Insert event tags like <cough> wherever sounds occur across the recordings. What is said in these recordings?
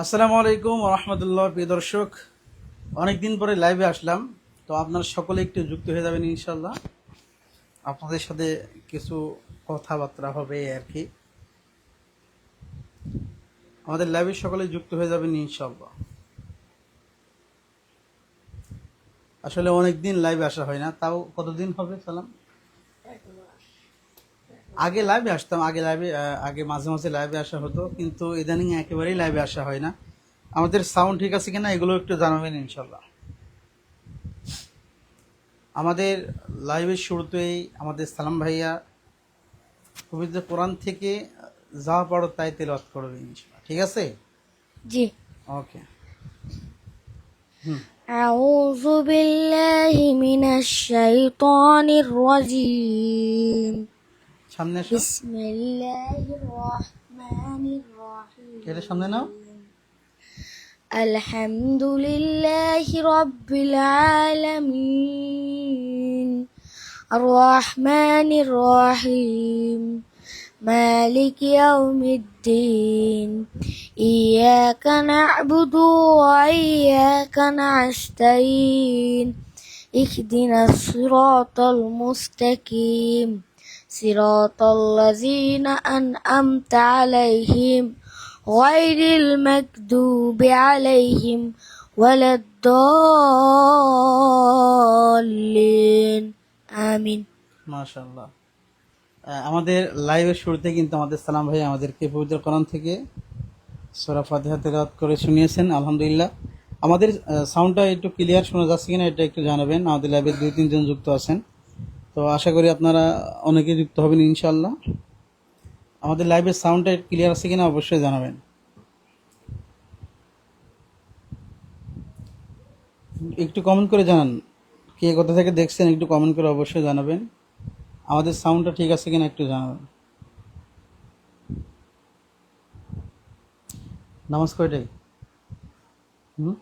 আসসালামু আলাইকুম রহমতুল্লাহ প্রিয় দর্শক। অনেকদিন পরে লাইভে আসলাম, তো আপনারা সকলে একটু যুক্ত হয়ে যাবেন ইনশাল্লাহ আপনাদের সাথে কিছু কথাবার্তা হবে আর কি। আমাদের লাইভে সকলে যুক্ত হয়ে যাবেন ইনশাল্লাহ আসলে অনেকদিন লাইভে আসা হয় না, তাও কতদিন হবে সালাম? আগে লাইভে আসতাম আগে লাইভে আগে মাঝে মাঝে লাইভে আসা হতো কিন্তু ইদানিং একেবারেই লাইভে আসা হয় না আমাদের সাউন্ড ঠিক আছে কিনা এগুলো একটু জানাবেন ইনশাল্লাহ আমাদের লাইভের শুরুতেই আমাদের সালাম ভাইয়া পবিত্র কোরআন থেকে যা পড়ো তাই তেলাওয়াত করবে ইনশাল্লাহ ঠিক আছে জি ওকে أعوذ بالله من الشيطان الرجيم সামনে এসো بسم الله الرحمن الرحيم এটা সামনে নাও الحمد لله رب العالمين الرحمن الرحيم مالك يوم الدين إياك نعبد وإياك نستعين اهدنا الصراط المستقيم সিরাতাল্লাযীনা আন'আমতা আলাইহিম عليهم ولا আলাইহিম آمين ما شاء الله আমাদের লাইভের শুরুতে কিন্তু আমাদের সালাম ভাই আমাদেরকে পবিত্র কোরআন থেকে সোরা ফাতিহা তেলাওয়াত করে শুনিয়েছেন, আলহামদুলিল্লাহ। আমাদের সাউন্ডটা একটু ক্লিয়ার শোনা যাচ্ছে কিনা এটা একটু জানাবেন। আমাদের লাইভে দুই তিনজন যুক্ত আছেন। তো আশা করি আপনারা অনেকে যুক্ত হবেন ইনশাল্লাহ আমাদের লাইভের সাউন্ডটা ক্লিয়ার আছে কিনা অবশ্যই জানাবেন। একটু কমেন্ট করে জানান। কে কোথা থেকে দেখছেন একটু কমেন্ট করে অবশ্যই জানাবেন। আমাদের সাউন্ডটা ঠিক আছে কিনা একটু জানাবেন। নমস্কার হুম?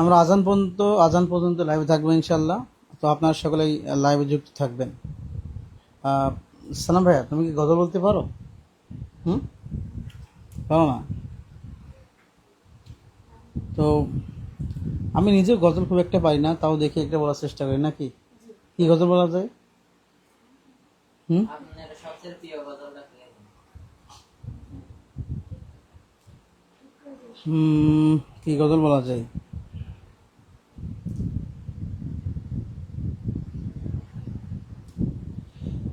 আমরা আজান পর্যন্ত আজান পর্যন্ত লাইভে থাকব ইনশাল্লাহ তো আপনারা সকলেই লাইভে যুক্ত থাকবেন। সালাম ভাইয়া, তুমি কি গজল বলতে পারো? হুম? পারো না? তো আমি নিজেও গজল খুব একটা পারি না, তাও দেখে একটা বলার চেষ্টা করি, নাকি? কি গজল বলা যায়? হুম, কি গজল বলা যায়?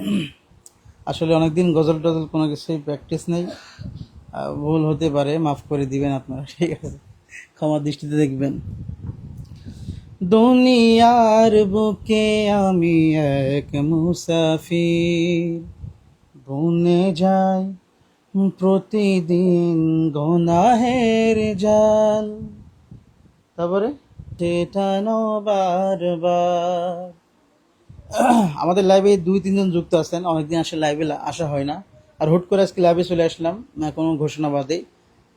<clears throat> আসলে অনেকদিন গজল টজল কোনো কিছুই প্র্যাকটিস নেই। ভুল হতে পারে, মাফ করে দিবেন আপনারা, ঠিক আছে? ক্ষমা দৃষ্টিতে দেখবেন। দুনিয়ার বুকে আমি এক মুসাফির। বনে যাই, প্রতিদিন গনাহের জাল। তারপরে সেটা বারবার। <clears throat> আমাদের লাইভে দুই, তিনজন যুক্ত আছেন। অনেকদিন আসে লাইভে আসা হয় না। আর হুট করে আজকে লাইভে চলে আসলাম কোনো ঘোষণা বাদে।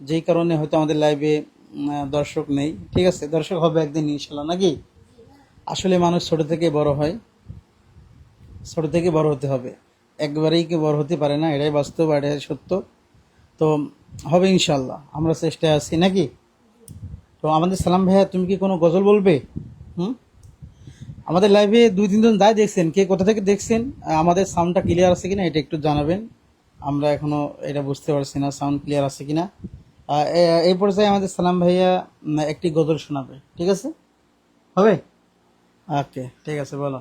যেই কারণে হয়তো আমাদের লাইভে দর্শক নেই। ঠিক আছে, দর্শক হবে একদিন ইনশাল্লাহ নাকি? আসলে মানুষ ছোট থেকে বড় হয়। ছোট থেকে বড় হতে হবে। একবারেই কি বড় হতে পারে না, এটাই বাস্তব আর এটাই সত্য। তো হবে ইনশাল্লাহ আমরা চেষ্টায় আছি, নাকি? তো আমাদের সালাম ভাইয়া, তুমি কি কোনো গজল বলবে? হুম? আমাদের লাইভে দুই, তিনজন যাই দেখছেন, কে কোথা থেকে দেখছেন আমাদের সাউন্ডটা ক্লিয়ার আছে কিনা এটা একটু জানাবেন। আমরা এখনও এটা বুঝতে পারছি না সাউন্ড ক্লিয়ার আছে কিনা। এই পর্যায়ে আমাদের সালাম ভাইয়া একটি গজল শোনাবে, ঠিক আছে? হবে? ওকে, ঠিক আছে, বলো।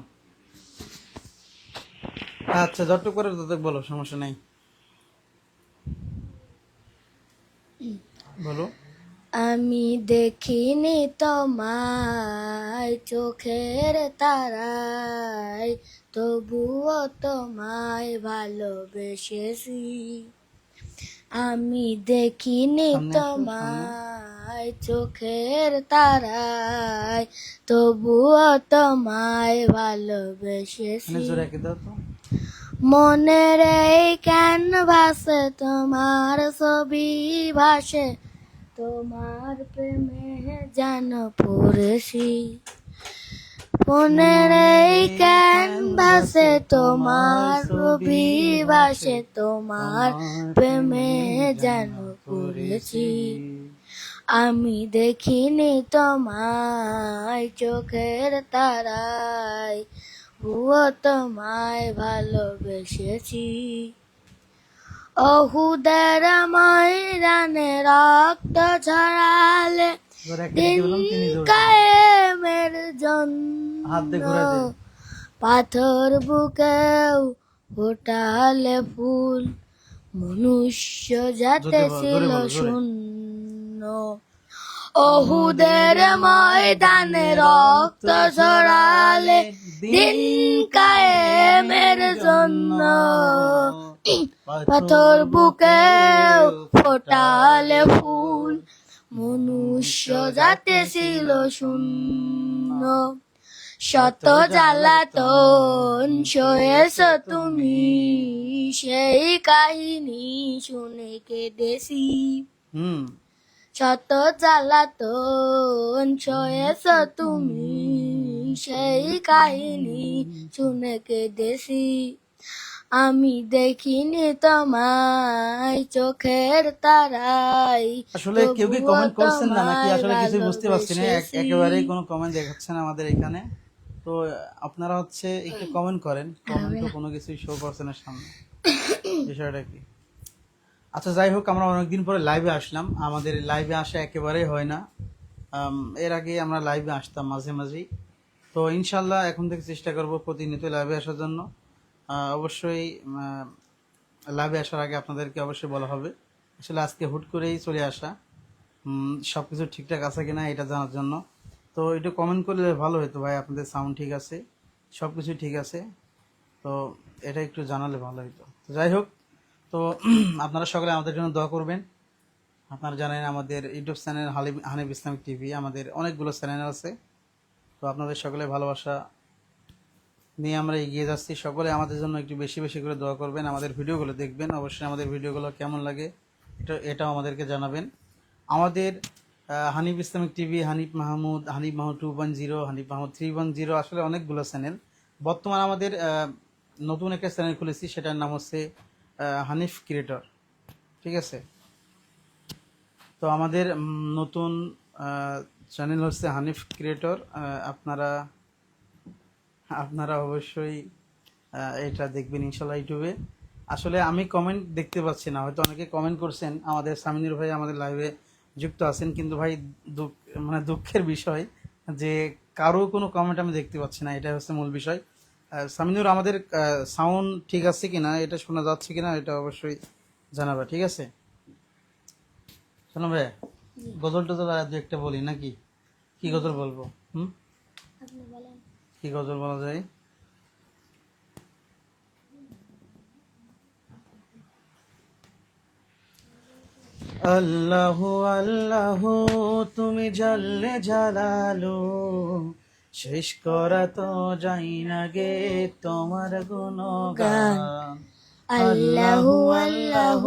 আচ্ছা যত করে তত বলো, সমস্যা নেই। বলো। আমি দেখিনি তোমায় চোখের তারায় তবুও তোমায় ভালোবেসেছি। আমি দেখিনি তোমায় চোখের তারায় তবুও তোমায় ভালোবেসেছি। মানে মনের এই ক্যানভাসে তোমার ছবি ভাসে তোমার প্রেমে যেন পড়েছি। মনের এই ক্যানভাসে তোমার ছবি ভাসে তোমার প্রেমে যেন পড়েছি। আমি দেখিনি তোমায় চোখের তারায় ও তোমায় ভালোবেসেছি। অহুদের ময়দানে রক্ত ছড়ালে কায়েমের জন্য পাথর বুকেও ফোটালে ফুল মনুষ্য যাতে ছিল শূন্য। অহুদের ময়দানে রক্ত ছড়ালে দিন কায়েমের জন্য। পাথর বুকে ফোটালে ফুল মনুষ্য যাতে ছিল শূন্য। শত জ্বালাতন সয়েছ তুমি সেই কাহিনী শুনে কেঁদেছি। হুম। শত জ্বালাতন সয়েছ তুমি সেই কাহিনী শুনে কে কেঁদেছি। আমি দেখিনি তোমায় চোখের তারাই আসলে কেউ কি কমেন্ট করছেন না নাকি? আসলে কিছু বুঝতে পারছি না এক- একেবারেই কোনো কমেন্ট দেখাচ্ছে না আমাদের এখানে। তো আপনারা হচ্ছে একটু কমেন্ট করেন কমেন্ট তো কোনো কিছুই শো করছে না সামনে। বিষয়টা কি? আচ্ছা যাই হোক আমরা অনেকদিন পরে লাইভে আসলাম। আমাদের লাইভে আসা একেবারেই হয় না। এর আগে আমরা লাইভে আসতাম মাঝে মাঝেই। তো ইনশাল্লাহ এখন থেকে চেষ্টা করব প্রতিনিয়ত লাইভে আসার জন্য। অবশ্যই লাভে আসার আগে আপনাদেরকে অবশ্যই বলা হবে। আসলে আজকে হুট করেই চলে আসা। সব কিছু ঠিকঠাক আছে কিনা এটা জানার জন্য। তো একটু কমেন্ট করলে ভালো হতো ভাই, আপনাদের সাউন্ড ঠিক আছে? সব কিছু ঠিক আছে? তো এটা একটু জানালে ভালো হতো তো যাই হোক, তো <clears throat> আপনারা সকলে আমাদের জন্য দোয়া করবেন। আপনারা জানেন আমাদের YouTube channel Halim Hanif Islamic TV, আমাদের অনেকগুলো চ্যানেল আছে। তো আপনাদের সকলে ভালোবাসা নিয়ে আমরা এগিয়ে যাচ্ছি। সকলে আমাদের জন্য একটু বেশি বেশি করে দোয়া করবেন, আমাদের ভিডিওগুলো দেখবেন। অবশ্যই আমাদের ভিডিওগুলো কেমন লাগে এটা, এটাও আমাদেরকে জানাবেন। আমাদের Hanif Islamic TV, Hanif Mahmud Hanif Mahmud two one zero, Hanif Mahmud three one zero, আসলে অনেকগুলো চ্যানেল। বর্তমান আমাদের নতুন একটা চ্যানেল খুলেছি, সেটার নাম হচ্ছে হানিফ ক্রিয়েটর। ঠিক আছে? তো আমাদের নতুন চ্যানেল হচ্ছে হানিফ ক্রিয়েটর। আপনারা আপনারা অবশ্যই এটা দেখবেন ইনশাল্লাহ ইউটিউবে। আসলে আমি কমেন্ট দেখতে পাচ্ছি না, হয়তো অনেকে কমেন্ট করছেন। আমাদের সামিনুর ভাই আমাদের লাইভে যুক্ত আছেন, কিন্তু ভাই মানে দুঃখের বিষয় যে কারও কোনো কমেন্ট আমি দেখতে পাচ্ছি না এটা হচ্ছে মূল বিষয়। সামিনুর, আমাদের সাউন্ড ঠিক আছে কি না এটা শোনা যাচ্ছে কি না এটা অবশ্যই জানাবে, ঠিক আছে? শোনো ভাই গজল টজল আর দু একটা বলি নাকি? কি গজল বলব? হুম? কি গজল বলা যায়? আল্লাহ আল্লাহ তুমি জালালো শেষ করা তো যাই না গে তোমার গুণগান। আল্লাহু আল্লাহ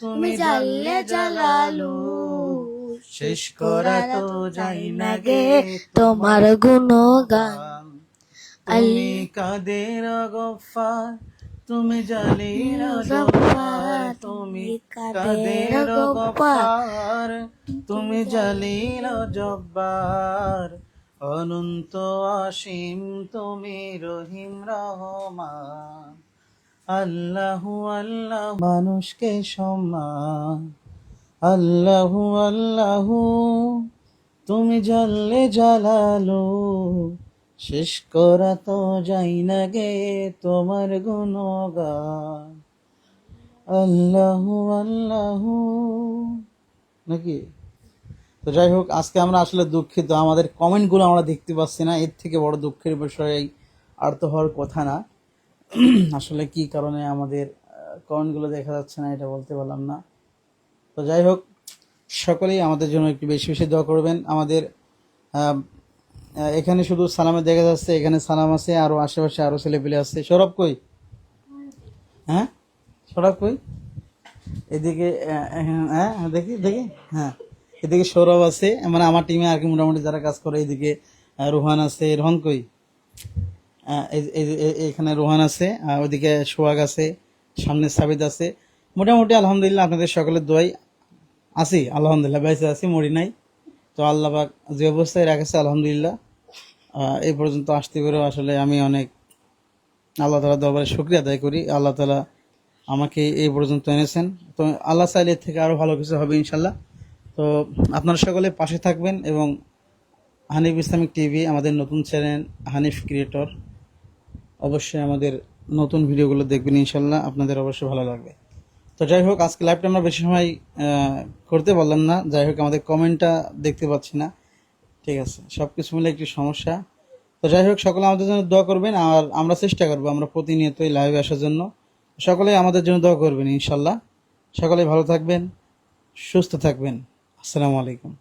তুমি জালালু শেষ করা তো যাই না গে তোমার গুণগান। তুমি কাদের গফার? তুমি জালিল জব্বার তুমি কাদের গফার? তুমি জালিল জব্বার। অনন্ত অসীম তুমি রহিম রহমান। আল্লাহ আল্লাহ মানুষকে সম্মান। আল্লাহ আল্লাহ তুমি জালালো। শেষ করা তো যাই না গে তোমার গুণগান। আল্লাহ আল্লাহ। নাকি? তো যাই হোক, আজকে আমরা আসলে দুঃখিত। আমাদের কমেন্টগুলো আমরা দেখতে পাচ্ছি না। এর থেকে বড় দুঃখের বিষয় আর তো হওয়ার কথা না। আসলে কি কারণে আমাদের কমেন্টগুলো দেখা যাচ্ছে না এটা বলতে পারলাম না। তো যাই হোক, সকলেই আমাদের জন্য একটু বেশি বেশি দোয়া করবেন। আমাদের এখানে শুধু সালামে দেখা যাচ্ছে এখানে সালাম আছে আরও আশেপাশে আরও ছেলেপিলে আছে। সৌরভ কই? হ্যাঁ? সৌরভ কই? এদিকে হ্যাঁ হ্যাঁ, দেখি দেখি হ্যাঁ। এদিকে সৌরভ আছে মানে আমার টিমে আর কি মোটামুটি যারা কাজ করে এদিকে রোহান আছে। রোহান কই? এখানে রোহান আছে আর ওইদিকে সোহাগ আছে সামনে সাবিদ আছে। মোটামুটি আলহামদুলিল্লাহ আপনাদের সকলের দোয়াই আছি আলহামদুলিল্লাহ বেঁচে আছি মরি নাই। তো আল্লাহ যে অবস্থায় রাখেছে আলহামদুলিল্লাহ। এই পর্যন্ত আসতে পেরেও আসলে আমি অনেক আল্লাহ তালা দরবারে শুক্রিয়া আদায় করি। আল্লাহ তালা আমাকে এই পর্যন্ত এনেছেন। তো আল্লাহ চাইলে এর থেকে আরও ভালো কিছু হবে ইনশাল্লাহ তো আপনারা সকলে পাশে থাকবেন এবং হানিফ ইসলামিক টিভি, আমাদের নতুন চ্যানেল হানিফ ক্রিয়েটর, অবশ্যই আমাদের নতুন ভিডিওগুলো দেখবেন ইনশাল্লাহ আপনাদের অবশ্যই ভালো লাগবে। তো যাই হোক, আজকে লাইভটা আমরা বেশি সময় করতে পারলাম না। যাই হোক, আমাদের কমেন্টটা দেখতে পাচ্ছি না। ঠিক আছে সব কিছু মিলে একটি সমস্যা। তো যাই হোক, সকলে আমাদের জন্য দোয়া করবেন, আর আমরা চেষ্টা করব আমরা প্রতিনিয়তই লাইভে আসার জন্য। সকলেই আমাদের জন্য দোয়া করবেন, ইনশাল্লাহ। সকলেই ভালো থাকবেন, সুস্থ থাকবেন। আসসালামু আলাইকুম।